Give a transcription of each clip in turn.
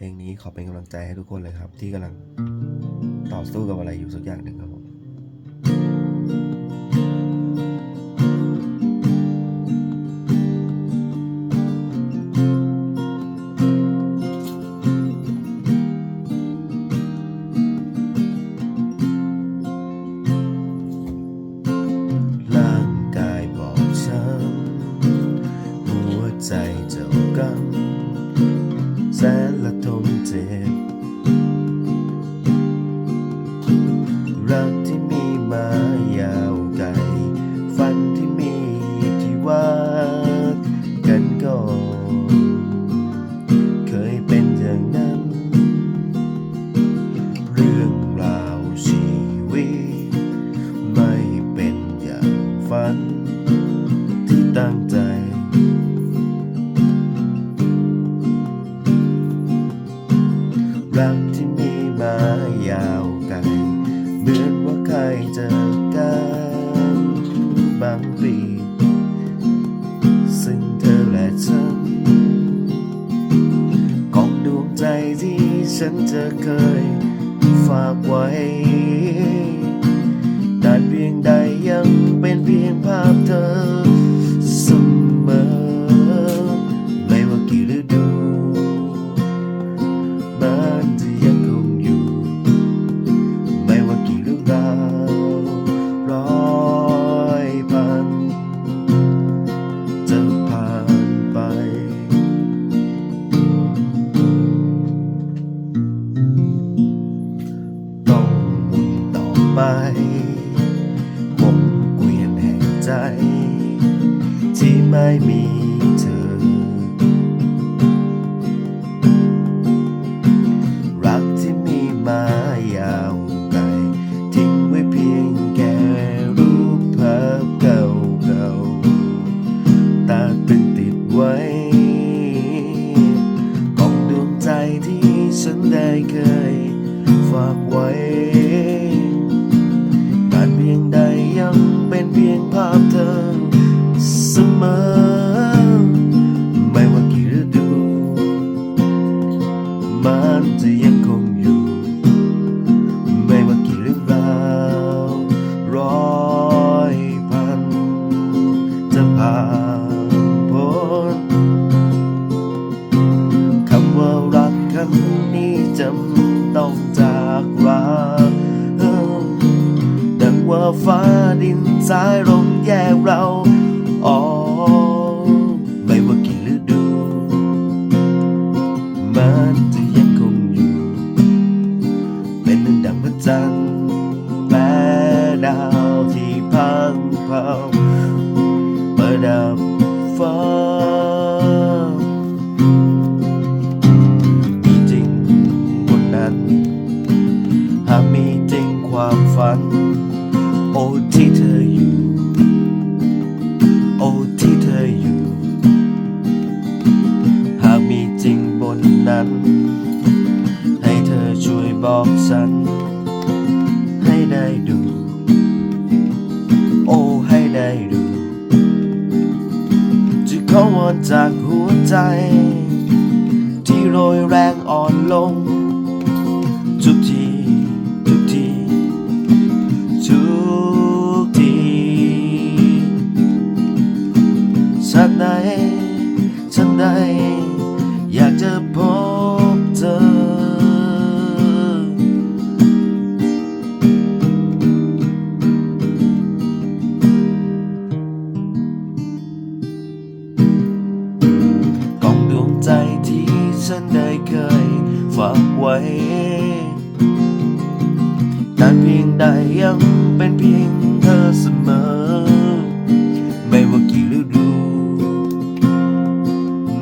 เพลงนี้ขอเป็นกำลังใจให้ทุกคนเลยครับ ที่กำลังต่อสู้กับอะไรอยู่สักอย่างหนึ่งครับผมใจั้งใจ รักที่มีมายาวไกล เหมือนว่าใครเจอกันบางปี ซึ่งเธอและฉันของดวงใจที่ฉันจะเคยฝากไว้ ไมผมเกวียนแห่งใจ ที่ไม่มีาวประดับฟ้า มีจริงบนนั้น หากมีจริงความฝัน โอ้ที่เธอากไว้ นานเพียงใดยังเป็นเพียงเธอเสมอ ไม่ว่ากี่ฤดู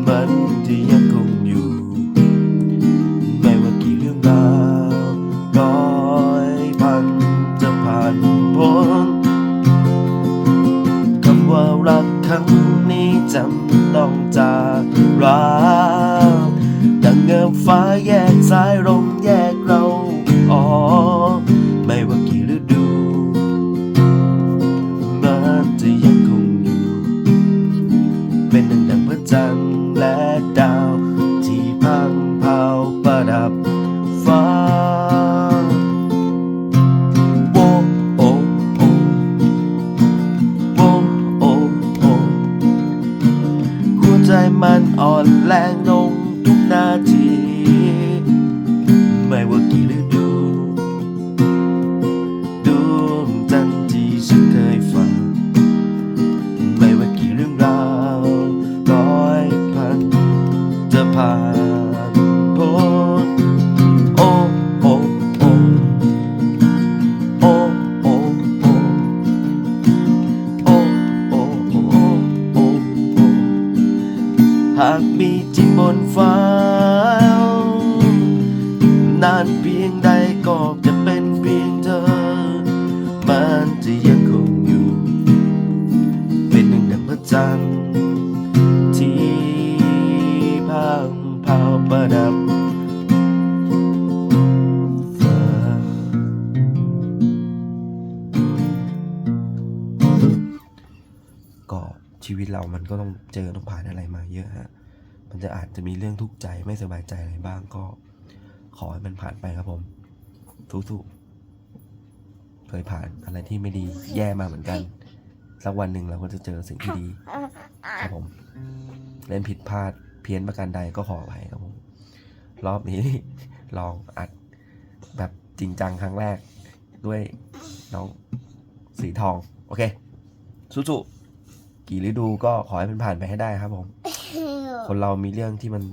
มันจะยังคงอยู่ ไม่ว่ากี่เรื่องราวก้อยพันจะผ่านพ้นคำว่ารักครั้งนี้จำต้องจากลา แรงลงทุกนาที จันทร์ที่พังเผาประดับฟ้าก็ชีวิตเรามันก็ต้องเจอต้องผ่านอะไรมาเยอะฮะ มันจะอาจจะมีเรื่องทุกข์ใจไม่สบายใจอะไรบ้างก็ ขอให้มันผ่านไปครับผมสู้ๆเคยผ่านอะไรที่ไม่ดีแย่มาเหมือนกัน สักวันหนึ่งเราก็จะเจอสิ่งที่ดีครับผม เล่นผิดพลาดเพี้ยนประการใดก็ขออภัยครับผม รอบนี้ลองอัดแบบจริงจังครั้งแรกด้วยน้องสีทอง โอเคสู้ๆกี่ฤดูก็ขอให้มันผ่านไปให้ได้ครับผม คนเรามีเรื่องที่มัน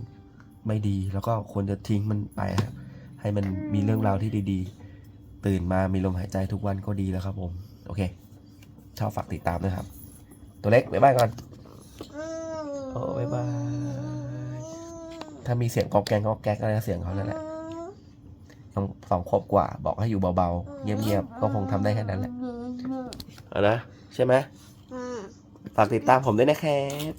ไม่ดีแล้วก็ควรจะทิ้งมันไปครับให้มันมีเรื่องราวที่ดี ๆ ตื่นมามีลมหายใจทุกวันก็ดีแล้วครับผม โอเค ชอบฝากติดตามด้วยครับ ตัวเล็กบ๊ายบายก่อนโอ้บ๊ายบายถ้ามีเสียงกอกแกงกอกแก๊กอะไรก็เสียงเขานั่นแหละต้องสองขวบกว่า บอกให้อยู่เบาๆเงียบๆก็คงทำได้แค่นั้นแหละเอานะใช่ไหมฝากติดตามผมด้วยนะครับ